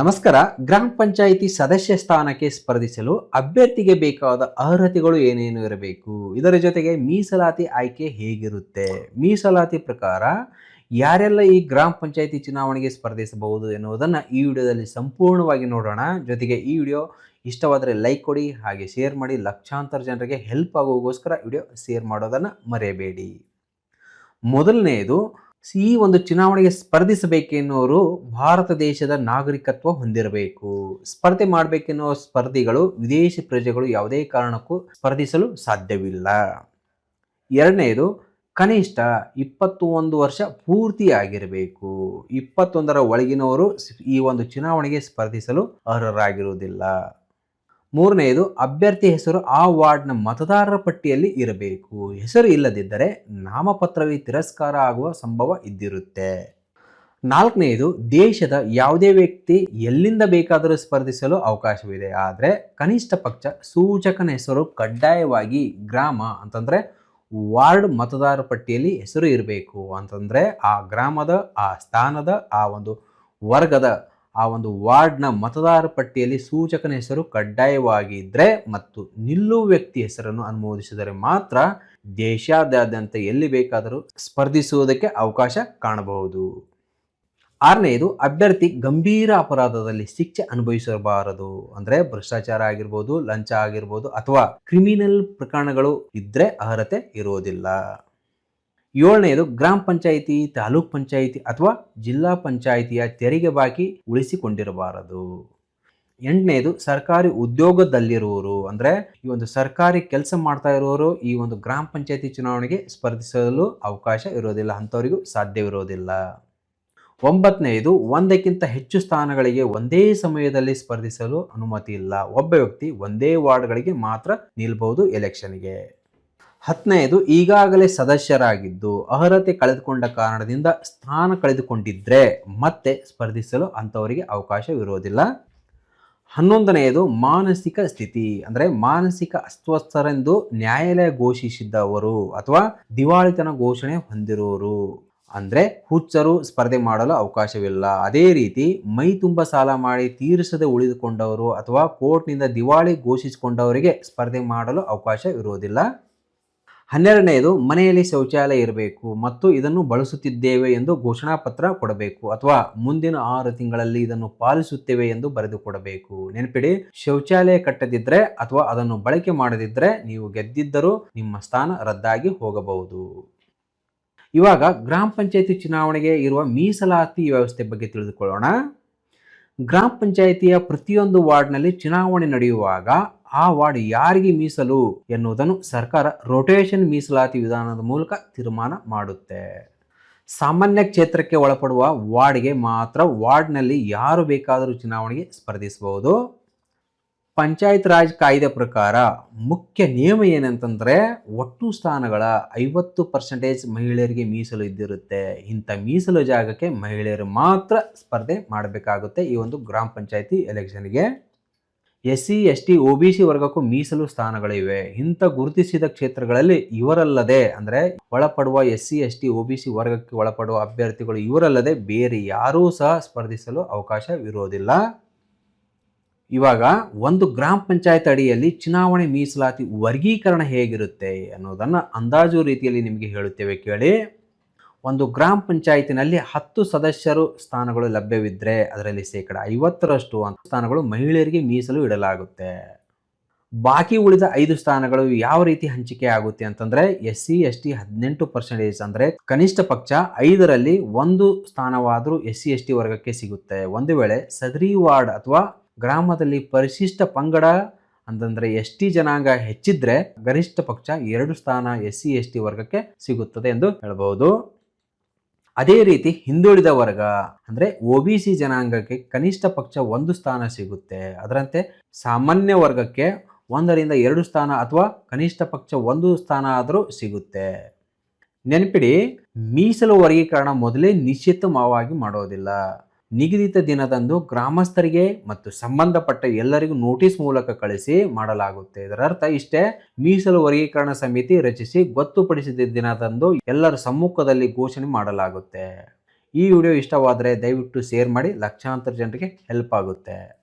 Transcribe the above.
ನಮಸ್ಕಾರ. ಗ್ರಾಮ ಪಂಚಾಯಿತಿ ಸದಸ್ಯ ಸ್ಥಾನಕ್ಕೆ ಸ್ಪರ್ಧಿಸಲು ಅಭ್ಯರ್ಥಿಗೆ ಬೇಕಾದ ಅರ್ಹತೆಗಳು ಏನೇನು ಇರಬೇಕು? ಇದರ ಜೊತೆಗೆ ಮೀಸಲಾತಿ ಆಯ್ಕೆ ಹೇಗಿರುತ್ತೆ? ಮೀಸಲಾತಿ ಪ್ರಕಾರ ಯಾರೆಲ್ಲ ಈ ಗ್ರಾಮ ಪಂಚಾಯಿತಿ ಚುನಾವಣೆಗೆ ಸ್ಪರ್ಧಿಸಬಹುದು ಎನ್ನುವುದನ್ನು ಈ ವಿಡಿಯೋದಲ್ಲಿ ಸಂಪೂರ್ಣವಾಗಿ ನೋಡೋಣ. ಜೊತೆಗೆ ಈ ವಿಡಿಯೋ ಇಷ್ಟವಾದರೆ ಲೈಕ್ ಕೊಡಿ, ಹಾಗೆ ಶೇರ್ ಮಾಡಿ, ಲಕ್ಷಾಂತರ ಜನರಿಗೆ ಹೆಲ್ಪ್ ಆಗೋಗೋಸ್ಕರ ವಿಡಿಯೋ ಶೇರ್ ಮಾಡೋದನ್ನು ಮರೆಯಬೇಡಿ. ಮೊದಲನೆಯದು ಈ ಒಂದು ಚುನಾವಣೆಗೆ ಸ್ಪರ್ಧಿಸಬೇಕೆನ್ನುವರು ಭಾರತ ದೇಶದ ನಾಗರಿಕತ್ವ ಹೊಂದಿರಬೇಕು. ಸ್ಪರ್ಧೆ ಮಾಡಬೇಕೆನ್ನುವ ಸ್ಪರ್ಧಿಗಳು, ವಿದೇಶಿ ಪ್ರಜೆಗಳು ಯಾವುದೇ ಕಾರಣಕ್ಕೂ ಸ್ಪರ್ಧಿಸಲು ಸಾಧ್ಯವಿಲ್ಲ. ಎರಡನೆಯದು ಕನಿಷ್ಠ ಇಪ್ಪತ್ತು ಒಂದು ವರ್ಷ ಪೂರ್ತಿಯಾಗಿರಬೇಕು. ಇಪ್ಪತ್ತೊಂದರ ಒಳಗಿನವರು ಈ ಒಂದು ಚುನಾವಣೆಗೆ ಸ್ಪರ್ಧಿಸಲು ಅರ್ಹರಾಗಿರುವುದಿಲ್ಲ. ಮೂರನೆಯದು, ಅಭ್ಯರ್ಥಿ ಹೆಸರು ಆ ವಾರ್ಡ್ನ ಮತದಾರರ ಪಟ್ಟಿಯಲ್ಲಿ ಇರಬೇಕು. ಹೆಸರು ಇಲ್ಲದಿದ್ದರೆ ನಾಮಪತ್ರವೇ ತಿರಸ್ಕಾರ ಆಗುವ ಸಂಭವ ಇದ್ದಿರುತ್ತೆ. ನಾಲ್ಕನೆಯದು, ದೇಶದ ಯಾವುದೇ ವ್ಯಕ್ತಿ ಎಲ್ಲಿಂದ ಬೇಕಾದರೂ ಸ್ಪರ್ಧಿಸಲು ಅವಕಾಶವಿದೆ. ಆದರೆ ಕನಿಷ್ಠ ಪಕ್ಷ ಸೂಚಕನ ಹೆಸರು ಕಡ್ಡಾಯವಾಗಿ ಗ್ರಾಮ ಅಂತಂದರೆ ವಾರ್ಡ್ ಮತದಾರ ಪಟ್ಟಿಯಲ್ಲಿ ಹೆಸರು ಇರಬೇಕು ಅಂತಂದರೆ ಆ ಗ್ರಾಮದ, ಆ ಸ್ಥಾನದ, ಆ ಒಂದು ವರ್ಗದ ಆ ಒಂದು ವಾರ್ಡ್ನ ಮತದಾರ ಪಟ್ಟಿಯಲ್ಲಿ ಸೂಚಕನ ಹೆಸರು ಕಡ್ಡಾಯವಾಗಿದ್ದರೆ ಮತ್ತು ನಿಲ್ಲುವ ವ್ಯಕ್ತಿ ಹೆಸರನ್ನು ಅನುಮೋದಿಸಿದರೆ ಮಾತ್ರ ದೇಶಾದ್ಯಂತ ಎಲ್ಲಿ ಬೇಕಾದರೂ ಸ್ಪರ್ಧಿಸುವುದಕ್ಕೆ ಅವಕಾಶ ಕಾಣಬಹುದು. ಆರನೆಯದು, ಅಭ್ಯರ್ಥಿ ಗಂಭೀರ ಅಪರಾಧದಲ್ಲಿ ಶಿಕ್ಷೆ ಅನುಭವಿಸಬಾರದು. ಅಂದರೆ ಭ್ರಷ್ಟಾಚಾರ ಆಗಿರ್ಬೋದು, ಲಂಚ ಆಗಿರ್ಬೋದು ಅಥವಾ ಕ್ರಿಮಿನಲ್ ಪ್ರಕರಣಗಳು ಇದ್ದರೆ ಅರ್ಹತೆ ಇರುವುದಿಲ್ಲ. ಏಳನೆಯದು ಗ್ರಾಮ ಪಂಚಾಯಿತಿ, ತಾಲೂಕ್ ಪಂಚಾಯಿತಿ ಅಥವಾ ಜಿಲ್ಲಾ ಪಂಚಾಯಿತಿಯ ತೆರಿಗೆ ಬಾಕಿ ಉಳಿಸಿಕೊಂಡಿರಬಾರದು. ಎಂಟನೇದು ಸರ್ಕಾರಿ ಉದ್ಯೋಗದಲ್ಲಿರುವವರು, ಅಂದರೆ ಈ ಒಂದು ಸರ್ಕಾರಿ ಕೆಲಸ ಮಾಡ್ತಾ ಇರುವವರು ಈ ಒಂದು ಗ್ರಾಮ ಪಂಚಾಯಿತಿ ಚುನಾವಣೆಗೆ ಸ್ಪರ್ಧಿಸಲು ಅವಕಾಶ ಇರೋದಿಲ್ಲ, ಅಂಥವರಿಗೂ ಸಾಧ್ಯವಿರೋದಿಲ್ಲ. ಒಂಬತ್ತನೆಯದು ಒಂದಕ್ಕಿಂತ ಹೆಚ್ಚು ಸ್ಥಾನಗಳಿಗೆ ಒಂದೇ ಸಮಯದಲ್ಲಿ ಸ್ಪರ್ಧಿಸಲು ಅನುಮತಿ ಇಲ್ಲ. ಒಬ್ಬ ವ್ಯಕ್ತಿ ಒಂದೇ ವಾರ್ಡ್ಗಳಿಗೆ ಮಾತ್ರ ನಿಲ್ಬಹುದು ಎಲೆಕ್ಷನ್ಗೆ. ಹತ್ತನೆಯದು, ಈಗಾಗಲೇ ಸದಸ್ಯರಾಗಿದ್ದು ಅರ್ಹತೆ ಕಳೆದುಕೊಂಡ ಕಾರಣದಿಂದ ಸ್ಥಾನ ಕಳೆದುಕೊಂಡಿದ್ರೆ ಮತ್ತೆ ಸ್ಪರ್ಧಿಸಲು ಅಂಥವರಿಗೆ ಅವಕಾಶವಿರುವುದಿಲ್ಲ. ಹನ್ನೊಂದನೆಯದು, ಮಾನಸಿಕ ಸ್ಥಿತಿ, ಅಂದರೆ ಮಾನಸಿಕ ಅಸ್ವಸ್ಥರೆಂದು ನ್ಯಾಯಾಲಯ ಘೋಷಿಸಿದ್ದವರು ಅಥವಾ ದಿವಾಳಿತನ ಘೋಷಣೆ ಹೊಂದಿರುವವರು ಅಂದರೆ ಹುಚ್ಚರು ಸ್ಪರ್ಧೆ ಮಾಡಲು ಅವಕಾಶವಿಲ್ಲ. ಅದೇ ರೀತಿ ಮೈ ತುಂಬ ಸಾಲ ಮಾಡಿ ತೀರಿಸದೆ ಉಳಿದುಕೊಂಡವರು ಅಥವಾ ಕೋರ್ಟ್ನಿಂದ ದಿವಾಳಿ ಘೋಷಿಸಿಕೊಂಡವರಿಗೆ ಸ್ಪರ್ಧೆ ಮಾಡಲು ಅವಕಾಶ ಇರುವುದಿಲ್ಲ ಹನ್ನೆರಡನೆಯದು ಮನೆಯಲ್ಲಿ ಶೌಚಾಲಯ ಇರಬೇಕು ಮತ್ತು ಇದನ್ನು ಬಳಸುತ್ತಿದ್ದೇವೆ ಎಂದು ಘೋಷಣಾ ಪತ್ರ ಕೊಡಬೇಕು ಅಥವಾ ಮುಂದಿನ ಆರು ತಿಂಗಳಲ್ಲಿ ಇದನ್ನು ಪಾಲಿಸುತ್ತೇವೆ ಎಂದು ಬರೆದು ಕೊಡಬೇಕು ನೆನಪಿಡಿ, ಶೌಚಾಲಯ ಕಟ್ಟದಿದ್ರೆ ಅಥವಾ ಅದನ್ನು ಬಳಕೆ ಮಾಡದಿದ್ದರೆ ನೀವು ಗೆದ್ದಿದ್ದರೂ ನಿಮ್ಮ ಸ್ಥಾನ ರದ್ದಾಗಿ ಹೋಗಬಹುದು. ಇವಾಗ ಗ್ರಾಮ ಪಂಚಾಯತಿ ಚುನಾವಣೆಗೆ ಇರುವ ಮೀಸಲಾತಿ ವ್ಯವಸ್ಥೆ ಬಗ್ಗೆ ತಿಳಿದುಕೊಳ್ಳೋಣ. ಗ್ರಾಮ ಪಂಚಾಯಿತಿಯ ಪ್ರತಿಯೊಂದು ವಾರ್ಡ್ನಲ್ಲಿ ಚುನಾವಣೆ ನಡೆಯುವಾಗ ಆ ವಾರ್ಡ್ ಯಾರಿಗೆ ಮೀಸಲು ಎನ್ನುವುದನ್ನು ಸರ್ಕಾರ ರೊಟೇಷನ್ ಮೀಸಲಾತಿ ವಿಧಾನದ ಮೂಲಕ ತೀರ್ಮಾನ ಮಾಡುತ್ತೆ. ಸಾಮಾನ್ಯ ಕ್ಷೇತ್ರಕ್ಕೆ ಒಳಪಡುವ ವಾರ್ಡ್ಗೆ ಮಾತ್ರ ವಾರ್ಡ್ನಲ್ಲಿ ಯಾರು ಬೇಕಾದರೂ ಚುನಾವಣೆಗೆ ಸ್ಪರ್ಧಿಸಬಹುದು. ಪಂಚಾಯತ್ ರಾಜ್ ಕಾಯ್ದೆ ಪ್ರಕಾರ ಮುಖ್ಯ ನಿಯಮ ಏನಂತಂದರೆ ಒಟ್ಟು ಸ್ಥಾನಗಳ ಐವತ್ತು ಪರ್ಸೆಂಟೇಜ್ ಮಹಿಳೆಯರಿಗೆ ಮೀಸಲು ಇದ್ದಿರುತ್ತೆ. ಇಂಥ ಮೀಸಲು ಜಾಗಕ್ಕೆ ಮಹಿಳೆಯರು ಮಾತ್ರ ಸ್ಪರ್ಧೆ ಮಾಡಬೇಕಾಗುತ್ತೆ ಈ ಒಂದು ಗ್ರಾಮ ಪಂಚಾಯತಿ ಎಲೆಕ್ಷನ್ಗೆ S C S T O B C ವರ್ಗಕ್ಕೂ ಮೀಸಲು ಸ್ಥಾನಗಳಿವೆ. ಇಂಥ ಗುರುತಿಸಿದ ಕ್ಷೇತ್ರಗಳಲ್ಲಿ ಇವರಲ್ಲದೆ ಅಂದರೆ ಒಳಪಡುವ S C S T O B C ವರ್ಗಕ್ಕೆ ಒಳಪಡುವ ಅಭ್ಯರ್ಥಿಗಳು ಇವರಲ್ಲದೆ ಬೇರೆ ಯಾರೂ ಸಹ ಸ್ಪರ್ಧಿಸಲು ಅವಕಾಶವಿರೋದಿಲ್ಲ ಇವಾಗ ಒಂದು ಗ್ರಾಮ ಪಂಚಾಯತ್ ಅಡಿಯಲ್ಲಿ ಚುನಾವಣೆ ಮೀಸಲಾತಿ ವರ್ಗೀಕರಣ ಹೇಗಿರುತ್ತೆ ಅನ್ನೋದನ್ನು ಅಂದಾಜು ರೀತಿಯಲ್ಲಿ ನಿಮಗೆ ಹೇಳುತ್ತೇವೆ ಕೇಳಿ. ಒಂದು ಗ್ರಾಮ ಪಂಚಾಯತಿನಲ್ಲಿ ಹತ್ತು ಸದಸ್ಯರು ಸ್ಥಾನಗಳು ಲಭ್ಯವಿದ್ದರೆ ಅದರಲ್ಲಿ ಶೇಕಡ ಐವತ್ತರಷ್ಟು ಸ್ಥಾನಗಳು ಮಹಿಳೆಯರಿಗೆ ಮೀಸಲು ಇಡಲಾಗುತ್ತೆ. ಬಾಕಿ ಉಳಿದ ಐದು ಸ್ಥಾನಗಳು ಯಾವ ರೀತಿ ಹಂಚಿಕೆ ಆಗುತ್ತೆ ಅಂತಂದ್ರೆ ಎಸ್ ಸಿ, ಎಸ್ ಟಿ ಹದಿನೆಂಟು ಪರ್ಸೆಂಟೇಜ್ ಅಂದ್ರೆ ಕನಿಷ್ಠ ಪಕ್ಷ ಐದರಲ್ಲಿ ಒಂದು ಸ್ಥಾನವಾದರೂ ಎಸ್ ಸಿ, ಎಸ್ ಟಿ ವರ್ಗಕ್ಕೆ ಸಿಗುತ್ತೆ. ಒಂದು ವೇಳೆ ಸದರಿ ವಾರ್ಡ್ ಅಥವಾ ಗ್ರಾಮದಲ್ಲಿ ಪರಿಶಿಷ್ಟ ಪಂಗಡ ಅಂತಂದ್ರೆ ಎಸ್ ಟಿ ಜನಾಂಗ ಹೆಚ್ಚಿದ್ರೆ ಗರಿಷ್ಠ ಪಕ್ಷ ಎರಡು ಸ್ಥಾನ ಎಸ್ ಸಿ ಎಸ್ ಟಿ ವರ್ಗಕ್ಕೆ ಸಿಗುತ್ತದೆ ಎಂದು ಹೇಳಬಹುದು. ಅದೇ ರೀತಿ ಹಿಂದುಳಿದ ವರ್ಗ ಅಂದ್ರೆ ಒ ಬಿ ಸಿ ಜನಾಂಗಕ್ಕೆ ಕನಿಷ್ಠ ಪಕ್ಷ ಒಂದು ಸ್ಥಾನ ಸಿಗುತ್ತೆ. ಅದರಂತೆ ಸಾಮಾನ್ಯ ವರ್ಗಕ್ಕೆ ಒಂದರಿಂದ ಎರಡು ಸ್ಥಾನ ಅಥವಾ ಕನಿಷ್ಠ ಪಕ್ಷ ಒಂದು ಸ್ಥಾನ ಆದರೂ ಸಿಗುತ್ತೆ. ನೆನಪಿಡಿ, ಮೀಸಲು ವರ್ಗೀಕರಣ ಮೊದಲೇ ನಿಶ್ಚಿತವಾಗಿ ಮಾಡೋದಿಲ್ಲ. ನಿಗದಿತ ದಿನದಂದು ಗ್ರಾಮಸ್ಥರಿಗೆ ಮತ್ತು ಸಂಬಂಧಪಟ್ಟ ಎಲ್ಲರಿಗೂ ನೋಟಿಸ್ ಮೂಲಕ ಕಳಿಸಿ ಮಾಡಲಾಗುತ್ತೆ. ಇದರ ಅರ್ಥ ಇಷ್ಟೇ, ಮೀಸಲು ವರ್ಗೀಕರಣ ಸಮಿತಿ ರಚಿಸಿ ಗೊತ್ತುಪಡಿಸಿದ ದಿನದಂದು ಎಲ್ಲರ ಸಮ್ಮುಖದಲ್ಲಿ ಘೋಷಣೆ ಮಾಡಲಾಗುತ್ತೆ. ಈ ವಿಡಿಯೋ ಇಷ್ಟವಾದರೆ ದಯವಿಟ್ಟು ಶೇರ್ ಮಾಡಿ, ಲಕ್ಷಾಂತರ ಜನರಿಗೆ ಹೆಲ್ಪ್ ಆಗುತ್ತೆ.